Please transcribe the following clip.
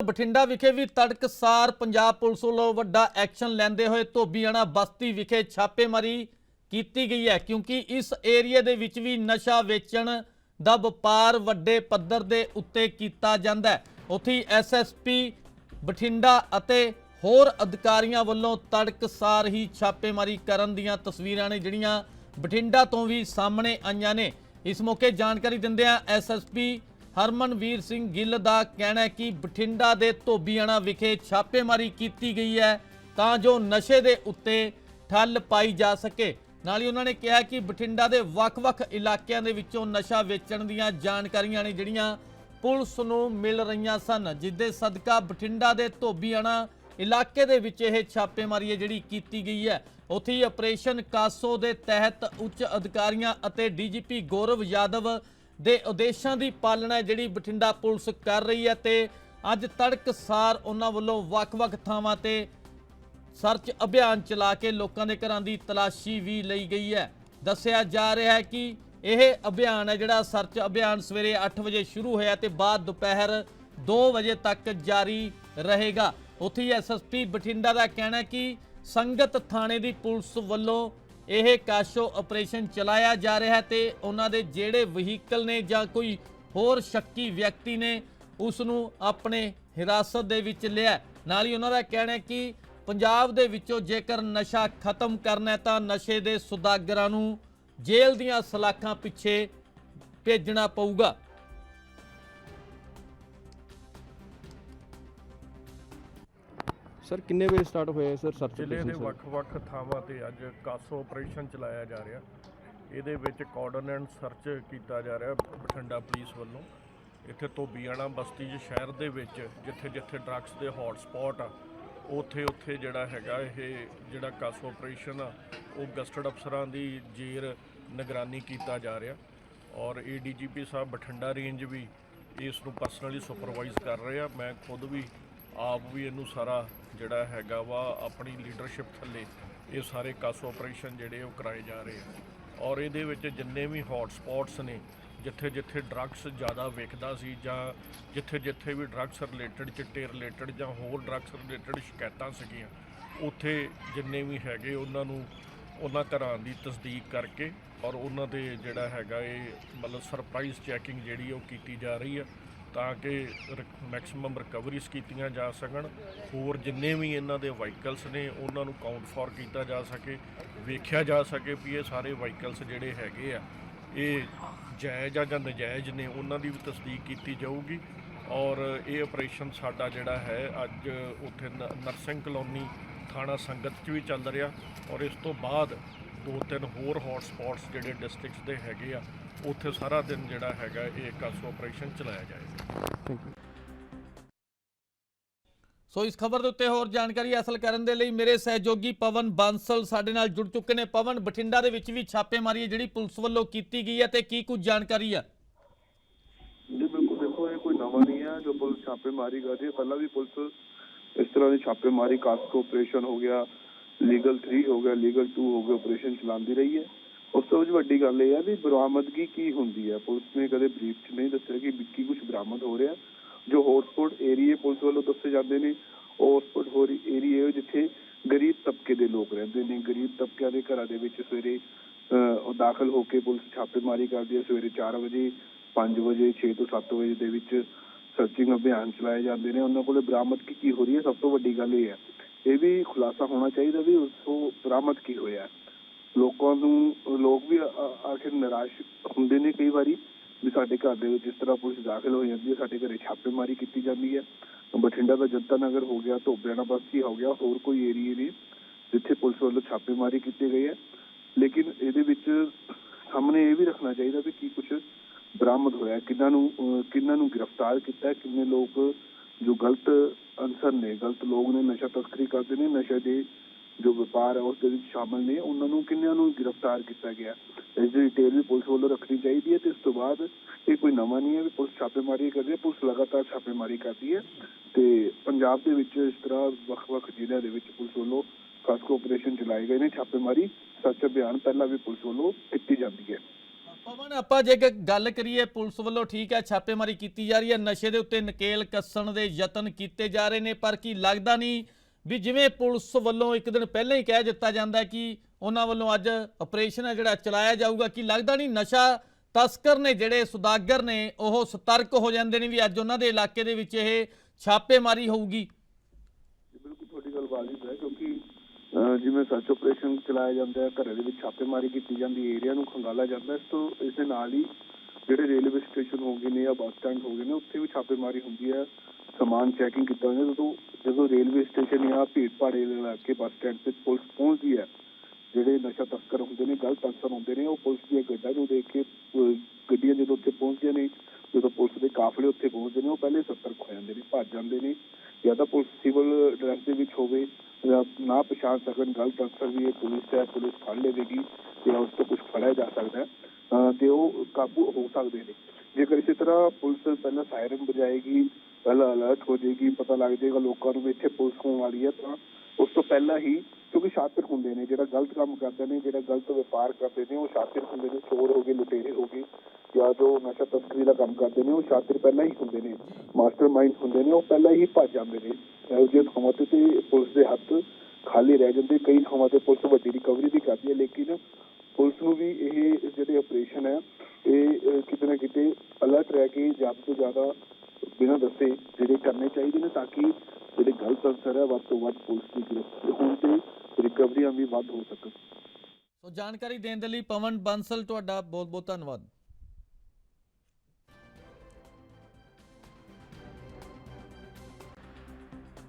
ਬਠਿੰਡਾ ਵਿਖੇ ਵੀ ਤੜਕਸਾਰ ਪੰਜਾਬ ਪੁਲਿਸ ਵੱਲੋਂ ਵੱਡਾ ਐਕਸ਼ਨ ਲੈਂਦੇ ਹੋਏ ਧੋਬੀਆਣਾ ਬਸਤੀ ਵਿਖੇ ਛਾਪੇਮਾਰੀ ਕੀਤੀ ਗਈ ਹੈ, ਕਿਉਂਕਿ ਇਸ ਏਰੀਆ ਦੇ ਵਿੱਚ ਵੀ ਨਸ਼ਾ ਵੇਚਣ ਦਾ ਵਪਾਰ ਵੱਡੇ ਪੱਧਰ ਦੇ ਉੱਤੇ ਕੀਤਾ ਜਾਂਦਾ ਹੈ। ਉੱਥੇ ਐਸਐਸਪੀ ਬਠਿੰਡਾ ਅਤੇ ਹੋਰ ਅਧਿਕਾਰੀਆਂ ਵੱਲੋਂ ਤੜਕਸਾਰ ਹੀ ਛਾਪੇਮਾਰੀ ਕਰਨ ਦੀਆਂ ਤਸਵੀਰਾਂ ਨੇ, ਜਿਹੜੀਆਂ ਬਠਿੰਡਾ ਤੋਂ ਵੀ ਸਾਹਮਣੇ ਆਈਆਂ ਨੇ। ਇਸ ਮੌਕੇ ਜਾਣਕਾਰੀ ਦਿੰਦਿਆਂ ਐਸਐਸਪੀ ਹਰਮਨਵੀਰ ਸਿੰਘ ਗਿੱਲ ਦਾ ਕਹਿਣਾ ਹੈ ਕਿ ਬਠਿੰਡਾ ਦੇ ਧੋਬੀਆਣਾ ਵਿਖੇ ਛਾਪੇਮਾਰੀ ਕੀਤੀ ਗਈ ਹੈ ਤਾਂ ਜੋ ਨਸ਼ੇ ਦੇ ਉੱਤੇ ਠੱਲ ਪਾਈ ਜਾ ਸਕੇ। ਨਾਲ ਹੀ ਉਹਨਾਂ ਨੇ ਕਿਹਾ ਕਿ ਬਠਿੰਡਾ ਦੇ ਵੱਖ-ਵੱਖ ਇਲਾਕਿਆਂ ਦੇ ਵਿੱਚੋਂ ਨਸ਼ਾ ਵੇਚਣ ਦੀਆਂ ਜਾਣਕਾਰੀਆਂ ਨੇ ਜਿਹੜੀਆਂ ਪੁਲਿਸ ਨੂੰ ਮਿਲ ਰਹੀਆਂ ਸਨ ਜਿੱਦੇ ਸਦਕਾ ਬਠਿੰਡਾ ਦੇ ਧੋਬੀਆਣਾ ਇਲਾਕੇ ਦੇ ਵਿੱਚ ਇਹ ਛਾਪੇਮਾਰੀ ਹੈ ਜਿਹੜੀ ਕੀਤੀ ਗਈ ਹੈ। ਉੱਥੇ ਹੀ ਆਪਰੇਸ਼ਨ ਕਾਸੋ ਦੇ ਤਹਿਤ ਉੱਚ ਅਧਿਕਾਰੀਆਂ ਅਤੇ ਡੀਜੀਪੀ ਗੌਰਵ ਯਾਦਵ ਦੇ ਉਦੇਸ਼ਾਂ ਦੀ ਪਾਲਣਾ ਜਿਹੜੀ ਬਠਿੰਡਾ ਪੁਲਿਸ ਕਰ ਰਹੀ ਹੈ ਤੇ ਅੱਜ ਤੜਕਸਾਰ ਉਹਨਾਂ ਵੱਲੋਂ ਵੱਖ-ਵੱਖ ਥਾਵਾਂ ਤੇ ਸਰਚ ਅਭਿਆਨ ਚਲਾ ਕੇ ਲੋਕਾਂ ਦੇ ਘਰਾਂ ਦੀ ਤਲਾਸ਼ੀ ਵੀ ਲਈ ਗਈ ਹੈ। ਦੱਸਿਆ ਜਾ ਰਿਹਾ ਹੈ ਕਿ ਇਹ ਅਭਿਆਨ ਹੈ ਜਿਹੜਾ ਸਰਚ ਅਭਿਆਨ ਸਵੇਰੇ 8 ਵਜੇ ਸ਼ੁਰੂ ਹੋਇਆ ਤੇ ਬਾਅਦ ਦੁਪਹਿਰ 2 ਵਜੇ ਤੱਕ ਜਾਰੀ ਰਹੇਗਾ। ਉੱਥੇ ਹੀ ਐਸਐਸਪੀ ਬਠਿੰਡਾ ਦਾ ਕਹਿਣਾ ਕਿ ਸੰਗਤ ਥਾਣੇ ਦੀ ਪੁਲਿਸ ਵੱਲੋਂ ਇਹ ਕਾਸ਼ੋ ਆਪਰੇਸ਼ਨ ਚਲਾਇਆ ਜਾ ਰਿਹਾ ਹੈ ਤੇ ਉਹਨਾਂ ਦੇ ਜਿਹੜੇ ਵਹੀਕਲ ਨੇ ਜਾਂ ਕੋਈ ਹੋਰ ਸ਼ੱਕੀ ਵਿਅਕਤੀ ਨੇ ਉਸ ਨੂੰ ਆਪਣੇ ਹਿਰਾਸਤ ਦੇ ਵਿੱਚ ਲਿਆ ਨਾਲ ਹੀ ਉਹਨਾਂ ਦਾ ਕਹਿਣਾ ਹੈ ਕਿ ਪੰਜਾਬ ਦੇ ਵਿੱਚੋਂ ਜੇਕਰ ਨਸ਼ਾ ਖਤਮ ਕਰਨਾ ਹੈ ਤਾਂ ਨਸ਼ੇ ਦੇ ਸੁਦਾਗਰਾਂ ਨੂੰ ਜੇਲ੍ਹ ਦੀਆਂ ਸਲਾਖਾਂ ਪਿੱਛੇ ਭੇਜਣਾ ਪਊਗਾ। ਸਰ ਕਿੰਨੇ ਵਜੇ ਸਟਾਰਟ ਹੋਇਆ ਸਰ ਸਰਚ ਜ਼ਿਲ੍ਹੇ ਦੇ ਸਰ? ਵੱਖ-ਵੱਖ ਥਾਵਾਂ ਤੇ ਅੱਜ ਕਾਸੋ ਆਪਰੇਸ਼ਨ ਚਲਾਇਆ ਜਾ ਰਿਹਾ। ਇਹਦੇ ਵਿੱਚ ਕੋਆਰਡੀਨੇਟ ਸਰਚ ਕੀਤਾ ਜਾ ਰਿਹਾ ਬਠਿੰਡਾ ਪੁਲਿਸ ਵੱਲੋਂ। ਇੱਥੇ ਧੋਬੀਆਣਾ ਬਸਤੀ ਚ ਸ਼ਹਿਰ ਦੇ ਵਿੱਚ ਜਿੱਥੇ-ਜਿੱਥੇ ਡਰੱਗਸ ਦੇ ਹੌਟ ਸਪੌਟ ਆ ਉੱਥੇ-ਉੱਥੇ ਜਿਹੜਾ ਹੈਗਾ ਇਹ ਜਿਹੜਾ ਕਾਸੋ ਆਪਰੇਸ਼ਨ ਆ ਉਹ ਗਸਟਡ ਅਫਸਰਾਂ ਦੀ ਜੇਰ ਨਿਗਰਾਨੀ ਕੀਤਾ ਜਾ ਰਿਹਾ। ਔਰ ਏਡੀਜੀਪੀ ਸਾਹਿਬ ਬਠਿੰਡਾ ਰੇਂਜ ਵੀ ਇਸ ਨੂੰ ਪਰਸਨਲੀ ਸੁਪਰਵਾਈਜ਼ ਕਰ ਰਹੇ ਆ। ਮੈਂ ਖੁਦ ਵੀ ਆਪ ਵੀ ਇਹਨੂੰ ਸਾਰਾ ਜਿਹੜਾ ਹੈਗਾ ਵਾ, ਆਪਣੀ ਲੀਡਰਸ਼ਿਪ ਥੱਲੇ ਇਹ ਸਾਰੇ ਕਾਸੋ ਆਪਰੇਸ਼ਨ ਜਿਹੜੇ ਉਹ ਕਰਾਏ ਜਾ ਰਹੇ ਆ। ਔਰ ਇਹਦੇ ਵਿੱਚ ਜਿੰਨੇ ਵੀ ਹੌਟ ਸਪੌਟਸ ਨੇ ਜਿੱਥੇ ਜਿੱਥੇ ਡਰੱਗਸ ਜ਼ਿਆਦਾ ਵੇਖਦਾ ਸੀ ਜਾਂ ਜਿੱਥੇ ਜਿੱਥੇ ਵੀ ਡਰੱਗਸ ਰਿਲੇਟਡ ਚਿੱਟੇ ਰਿਲੇਟਡ ਜਾਂ ਹੋਰ ਡਰੱਗਸ ਰਿਲੇਟਡ ਸ਼ਿਕਾਇਤਾਂ ਸੀਗੀਆਂ, ਉੱਥੇ ਜਿੰਨੇ ਵੀ ਹੈਗੇ ਉਹਨਾਂ ਨੂੰ ਉਹਨਾਂ ਘਰਾਂ ਦੀ ਤਸਦੀਕ ਕਰਕੇ ਔਰ ਉਹਨਾਂ ਦੇ ਜਿਹੜਾ ਹੈਗਾ ਇਹ ਮਤਲਬ ਸਰਪ੍ਰਾਈਜ਼ ਚੈਕਿੰਗ ਜਿਹੜੀ ਉਹ ਕੀਤੀ ਜਾ ਰਹੀ ਹੈ ਤਾਂ ਕਿ ਮੈਕਸਿਮਮ ਰਿਕਵਰੀਜ਼ ਕੀਤੀਆਂ ਜਾ ਸਕਣ। ਹੋਰ ਜਿੰਨੇ ਵੀ ਇਹਨਾਂ ਦੇ ਵਾਹੀਕਲਸ ਨੇ, ਉਹਨਾਂ ਨੂੰ ਕਾਊਂਟ ਫੋਰ ਕੀਤਾ ਜਾ ਸਕੇ, ਵੇਖਿਆ ਜਾ ਸਕੇ ਵੀ ਇਹ ਸਾਰੇ ਵਾਹੀਕਲਸ ਜਿਹੜੇ ਹੈਗੇ ਆ, ਇਹ ਜਾਇਜ਼ ਆ ਜਾਂ ਨਜਾਇਜ਼ ਨੇ, ਉਹਨਾਂ ਦੀ ਵੀ ਤਸਦੀਕ ਕੀਤੀ ਜਾਊਗੀ। ਔਰ ਇਹ ਆਪਰੇਸ਼ਨ ਸਾਡਾ ਜਿਹੜਾ ਹੈ, ਅੱਜ ਉੱਥੇ ਨ- ਨਰਸਿੰਗ ਕਲੋਨੀ ਥਾਣਾ ਸੰਗਤ 'ਚ ਵੀ ਚੱਲ ਰਿਹਾ। ਔਰ ਇਸ ਤੋਂ ਬਾਅਦ ਦੋ ਤਿੰਨ ਹੋਰ ਹੌਟ ਸਪੌਟਸ ਜਿਹੜੇ ਡਿਸਟ੍ਰਿਕਟਸ ਦੇ ਹੈਗੇ ਆ ਉੱਥੇ ਸਾਰਾ ਦਿਨ ਜਿਹੜਾ ਹੈਗਾ ਇਹ ਕਾਸੋ ਆਪਰੇਸ਼ਨ ਚਲਾਇਆ ਜਾਏਗਾ Thank you. ਸੋ ਇਸ ਖਬਰ ਦੇ ਉੱਤੇ ਹੋਰ ਜਾਣਕਾਰੀ ਹਾਸਲ ਕਰਨ ਦੇ ਲਈ ਮੇਰੇ ਸਹਿਯੋਗੀ ਪਵਨ ਬਾਂਸਲ ਸਾਡੇ ਨਾਲ ਜੁੜ ਚੁੱਕੇ ਨੇ। ਪਵਨ ਬਠਿੰਡਾ ਦੇ ਵਿੱਚ ਵੀ ਛਾਪੇਮਾਰੀ ਹੈ ਜਿਹੜੀ ਪੁਲਿਸ ਵੱਲੋਂ ਕੀਤੀ ਗਈ ਹੈ ਤੇ ਕੀ ਕੁਝ ਜਾਣਕਾਰੀ ਹੈ? ਜੀ ਬਿਲਕੁਲ ਦੇਖੋ ਇਹ ਕੋਈ ਨਵਾਂ ਨਹੀਂ ਹੈ ਜੋ ਪੁਲਿਸ ਛਾਪੇਮਾਰੀ ਕਰ ਰਹੀ ਹੈ। ਪਹਿਲਾਂ ਵੀ ਪੁਲਿਸ ਇਸ ਤਰ੍ਹਾਂ ਦੀ ਛਾਪੇਮਾਰੀ ਕਾਸਕੋ ਆਪਰੇਸ਼ਨ ਹੋ ਗਿਆ ਲੀਗਲ 3 ਹੋ ਗਿਆ ਲੀਗਲ 2 ਹੋ ਗਿਆ ਆਪਰੇਸ਼ਨ ਚਲਾਉਂਦੀ ਰਹੀ ਹੈ। ਉਸ ਤੋਂ ਵਿੱਚ ਵੱਡੀ ਗੱਲ ਇਹ ਹੈ ਵੀ ਬਰਾਮਦਗੀ ਕੀ ਹੁੰਦੀ ਹੈ ਪੁਲਿਸ ਨੇ ਕਦੇ ਬਰੀਫ 'ਚ ਨਹੀਂ ਦੱਸਿਆ ਕਿ ਕੀ ਕੁਝ ਬਰਾਮਦ ਹੋ ਰਿਹਾ। ਜੋ ਹੌਟਸਪੌਟ ਏਰੀਏ ਪੁਲਿਸ ਵੱਲੋਂ ਦੱਸੇ ਜਾਂਦੇ ਨੇ ਹੌਟਸਪੌਟ ਹੋ ਏਰੀਏ ਜਿੱਥੇ ਗਰੀਬ ਤਬਕੇ ਦੇ ਲੋਕ ਰਹਿੰਦੇ ਨੇ। ਗਰੀਬ ਤਬਕਿਆਂ ਦੇ ਘਰਾਂ ਦੇ ਵਿੱਚ ਸਵੇਰੇ ਉਹ ਦਾਖਲ ਹੋ ਕੇ ਪੁਲਿਸ ਛਾਪੇਮਾਰੀ ਕਰਦੀ ਹੈ ਸਵੇਰੇ 4 ਵਜੇ 5 ਵਜੇ 6 ਤੋਂ 7 ਵਜੇ ਦੇ ਵਿੱਚ ਸਰਚਿੰਗ ਅਭਿਆਨ ਚਲਾਏ ਜਾਂਦੇ ਨੇ। ਉਹਨਾਂ ਕੋਲੇ ਬਰਾਮਦ ਕੀ ਹੋ ਰਹੀ ਹੈ? ਸਭ ਤੋਂ ਵੱਡੀ ਗੱਲ ਇਹ ਹੈ ਇਹ ਵੀ ਖੁਲਾਸਾ ਹੋਣਾ ਚਾਹੀਦਾ ਵੀ ਉਸ ਤੋਂ ਬਰਾਮਦ ਕੀ ਹੋਇਆ। ਲੋਕਾਂ ਨੂੰ, ਲੋਕ ਵੀ ਆਖਿਰ ਨਿਰਾਸ਼ ਹੁੰਦੇ ਨੇ ਕਈ ਵਾਰੀ ਵੀ ਸਾਡੇ ਘਰ ਦੇ ਵਿੱਚ ਇਸ ਤਰ੍ਹਾਂ ਪੁਲਿਸ ਦਾਖਲ ਹੋ ਜਾਂਦੀ ਹੈ, ਸਾਡੇ ਘਰੇ ਛਾਪੇਮਾਰੀ ਕੀਤੀ ਜਾਂਦੀ ਹੈ। ਬਠਿੰਡਾ ਦਾ ਜਨਤਾ ਨਗਰ ਹੋ ਗਿਆ ਧੋਬਿਆਣਾ ਬਸਤੀ ਹੋ ਗਿਆ, ਹੋਰ ਕੋਈ ਏਰੀਏ ਨੇ ਜਿੱਥੇ ਪੁਲਿਸ ਵੱਲੋਂ ਛਾਪੇਮਾਰੀ ਕੀਤੀ ਗਈ ਹੈ। ਲੇਕਿਨ ਇਹਦੇ ਵਿੱਚ ਸਾਹਮਣੇ ਇਹ ਵੀ ਰੱਖਣਾ ਚਾਹੀਦਾ ਵੀ ਕੀ ਕੁਝ ਬਰਾਮਦ ਹੋਇਆ ਕਿੰਨਾਂ ਨੂੰ, ਅਹ, ਕਿੰਨਾਂ ਨੂੰ ਗ੍ਰਿਫਤਾਰ ਕੀਤਾ ਕਿੰਨੇ ਲੋਕ ਜੋ ਗਲਤ ਅਨਸਰ ਨੇ, ਗਲਤ ਲੋਕ ਨੇ, ਨਸ਼ਾ ਤਸਕਰੀ ਕਰਦੇ ਨੇ, ਨਸ਼ੇ ਦੇ ਜੋ ਵਪਾਰ ਹੈ ਉਸ ਦੇ ਵਿੱਚ ਸ਼ਾਮਲ ਨੇ। ਉਹਨਾਂ ਨੂੰ ਕਿੰਨਿਆਂ ਨੂੰ ਗ੍ਰਿਫਤਾਰ ਕੀਤਾ ਗਿਆ? ਇਸ ਦੀ ਡਿਟੇਲ ਵੀ ਪੁਲਿਸ ਵੱਲੋਂ ਰੱਖਣੀ ਚਾਹੀਦੀ ਹੈ ਤੇ ਇਸ ਤੋਂ ਬਾਅਦ ਇਹ ਕੋਈ ਨਵਾਂ ਨਹੀਂ ਹੈ ਵੀ ਪੁਲਿਸ ਛਾਪੇਮਾਰੀ ਕਰਦੀ ਹੈ। ਪੁਲਿਸ ਲਗਾਤਾਰ ਛਾਪੇਮਾਰੀ ਕਰਦੀ ਹੈ ਤੇ ਪੰਜਾਬ ਦੇ ਵਿੱਚ ਇਸ ਤਰ੍ਹਾਂ ਵੱਖ-ਵੱਖ ਜ਼ਿਲ੍ਹਿਆਂ ਦੇ ਵਿੱਚ ਪੁਲਿਸ ਵੱਲੋਂ ਕਾਸਕੋ ਆਪਰੇਸ਼ਨ ਚਲਾਏ ਗਏ ਨੇ। ਛਾਪੇਮਾਰੀ, ਸੱਚ ਅਭਿਆਨ ਪਹਿਲਾਂ ਵੀ ਪੁਲਿਸ ਵੱਲੋਂ ਕੀਤੀ ਜਾਂਦੀ ਹੈ। ਪਵਨ, ਆਪਾਂ ਜੇ ਗੱਲ ਕਰੀਏ, ਪੁਲਿਸ ਵੱਲੋਂ ਠੀਕ ਹੈ, ਛਾਪੇਮਾਰੀ ਕੀਤੀ ਜਾ ਰਹੀ ਹੈ। ਨਸ਼ੇ ਦੇ ਉੱਤੇ ਨਕੇਲ ਕੱਸਣ ਦੇ ਯਤਨ ਕੀਤੇ ਜਾ ਰਹੇ ਨੇ, ਪਰ ਕੀ ਲੱਗਦਾ ਨਹੀਂ ਵੀ ਜਿਵੇਂ ਪੁਲਿਸ ਵੱਲੋਂ ਇੱਕ ਦਿਨ ਪਹਿਲਾਂ ਹੀ ਕਹਿ ਦਿੱਤਾ ਜਾਂਦਾ ਕਿ ਉਹਨਾਂ ਵੱਲੋਂ ਅੱਜ ਆਪਰੇਸ਼ਨ ਹੈ ਜਿਹੜਾ ਚਲਾਇਆ ਜਾਊਗਾ, ਕੀ ਲੱਗਦਾ ਨਹੀਂ ਨਸ਼ਾ ਤਸਕਰ ਨੇ ਜਿਹੜੇ ਸੁਦਾਗਰ ਨੇ, ਉਹ ਸਤਰਕ ਹੋ ਜਾਂਦੇ ਨੇ ਵੀ ਅੱਜ ਉਹਨਾਂ ਦੇ ਇਲਾਕੇ ਦੇ ਵਿੱਚ ਇਹ ਛਾਪੇਮਾਰੀ ਹੋਊਗੀ? ਬਿਲਕੁਲ ਤੁਹਾਡੀ ਗੱਲ ਵਾਜਿਬ ਹੈ, ਕਿਉਂਕਿ ਜਿਵੇਂ ਸਰਚ ਆਪਰੇਸ਼ਨ ਚਲਾਇਆ ਜਾਂਦਾ ਹੈ, ਘਰਾਂ ਦੇ ਵਿੱਚ ਛਾਪੇਮਾਰੀ ਕੀਤੀ ਜਾਂਦੀ ਏਰੀਆ ਨੂੰ ਖੰਗਾਲਾ ਜਾਂਦਾ ਇਸ ਤੋਂ, ਇਸ ਦੇ ਨਾਲ ਹੀ ਜਿਹੜੇ ਰੇਲਵੇ ਸਟੇਸ਼ਨ ਹੋ ਗਏ ਨੇ ਜਾਂ ਬੱਸ ਸਟੈਂਡ ਹੋ ਗਏ ਨੇ, ਉੱਥੇ ਵੀ ਛਾਪੇਮਾਰੀ ਹੁੰਦੀ ਹੈ, ਸਮਾਨ ਚੈਕਿੰਗ ਕੀਤਾ ਜਾਂਦਾ, ਜਦੋਂ ਜਦੋਂ ਰੇਲਵੇ ਸਟੇਸ਼ਨ ਜਾਂ ਭੀੜ ਭਾੜੇ ਦੇ ਇਲਾਕੇ ਬੱਸ ਸਟੈਂਡ ਤੇ ਪੁਲਿਸ ਪਹੁੰਚਦੀ ਹੈ, ਜਿਹੜੇ ਨਸ਼ਾ ਤਸਕਰ ਹੁੰਦੇ ਨੇ, ਗਲਤ ਅਨਸਰ ਹੁੰਦੇ ਨੇ, ਉਹ ਪੁਲਿਸ ਦੀਆਂ ਗੱਡੀਆਂ ਨੂੰ ਦੇਖ ਕੇ ਗੱਡੀਆਂ ਜਦੋਂ ਉੱਥੇ ਪਹੁੰਚਦੀਆਂ ਨੇ, ਜਦੋਂ ਪੁਲਿਸ ਦੇ ਕਾਫਲੇ ਉੱਥੇ ਪਹੁੰਚਦੇ ਨੇ, ਉਹ ਪਹਿਲੇ ਸਤਰਕ ਹੋ ਜਾਂਦੇ ਨੇ, ਭੱਜ ਜਾਂਦੇ ਨੇ। ਜਾਂ ਤਾਂ ਪੁਲਿਸ ਸਿਵਲ ਡਰੈਸ ਦੇ ਵਿੱਚ ਹੋਵੇ ਨਾ ਪਛਾਣ ਸਕਣ, ਗਲਤ ਅਨਸਰ ਵੀ ਇਹ ਪੁਲਿਸ ਹੈ, ਪੁਲਿਸ ਫੜ ਲਵੇਗੀ ਜਾਂ ਉਸ ਤੋਂ ਕੁਝ ਫੜਿਆ ਜਾ ਸਕਦਾ ਹੈ। ਤੇ ਉਹ ਕਾਬੂ ਹੋ ਸਕਦੇ ਨੇ। ਜੇਕਰ ਇਸੇ ਤਰ੍ਹਾਂ ਪੁਲਿਸ ਪਹਿਲਾਂ ਸਾਇਰਨ ਬਜਾਏਗੀ ਪਹਿਲਾਂ ਅਲਰਟ ਹੋ ਜਾਏਗੀ, ਪਤਾ ਲੱਗ ਜਾਏਗਾ ਲੋਕਾਂ ਨੂੰ ਵੀ ਇੱਥੇ ਪੁਲਿਸ ਹੋਣ ਵਾਲੀ ਹੈ ਤਾਂ ਉਸ ਤੋਂ ਪਹਿਲਾਂ ਹੀ ਕਿਉਂਕਿ ਸ਼ਾਤਿਰ ਹੁੰਦੇ ਨੇ, ਜਿਹੜਾ ਗਲਤ ਕੰਮ ਕਰਦੇ ਨੇ, ਜਿਹੜਾ ਗਲਤ ਵਪਾਰ ਕਰਦੇ ਨੇ, ਉਹ ਸ਼ਾਤਿਰ ਹੁੰਦੇ ਨੇ, ਚੋਰ ਹੋ ਗਏ, ਲੁਟੇਰੇ ਹੋ ਗਏ ਜਾਂ ਜੋ ਨਸ਼ਾ ਤਸਕਰੀ ਦਾ ਕੰਮ ਕਰਦੇ ਨੇ, ਉਹ ਸ਼ਾਤਿਰ ਪਹਿਲਾਂ ਹੀ ਹੁੰਦੇ ਨੇ ਮਾਸਟਰ ਹੁੰਦੇ ਨੇ, ਉਹ ਪਹਿਲਾਂ ਹੀ ਭੱਜ ਜਾਂਦੇ ਨੇ। ਇਹੋ ਜਿਹੇ ਥਾਵਾਂ ਤੇ ਪੁਲਿਸ ਦੇ ਹੱਥ ਖਾਲੀ ਰਹਿ ਜਾਂਦੇ, ਕਈ ਥਾਵਾਂ ਤੇ ਪੁਲਿਸ ਵੱਡੀ ਰਿਕਵਰੀ ਵੀ ਕਰਦੀ ਹੈ, ਲੇਕਿਨ ਪੁਲਿਸ ਨੂੰ ਵੀ ਇਹ ਜਿਹੜੇ ਆਪਰੇਸ਼ਨ ਹੈ, ਇਹ ਕਿਤੇ ਨਾ ਕਿਤੇ ਅਲਰਟ ਰਹਿ ਕੇ ਜ਼ਿਆਦਾ ਤੋਂ ਜ਼ਿਆਦਾ ਬਿਨਾਂ ਦੱਸੇ ਜਿਹੜੇ ਕਰਨੇ ਚਾਹੀਦੇ ਨੇ ਤਾਂ ਕਿ ਜਿਹੜੇ ਗਲਤ ਅਨਸਰ ਹੈ ਵੱਧ ਤੋਂ ਵੱਧ ਪੁਲਿਸ ਦੀ ਗ੍ਰਿਫਤ ਹੋਣ ਤੇ ਰਿਕਵਰੀਆਂ ਵੀ ਵੱਧ ਹੋ ਸਕਣ। ਸੋ ਜਾਣਕਾਰੀ ਦੇਣ ਦੇ ਲਈ ਪਵਨ ਬੰਸਲ, ਤੁਹਾਡਾ ਬਹੁਤ ਬਹੁਤ ਧੰਨਵਾਦ।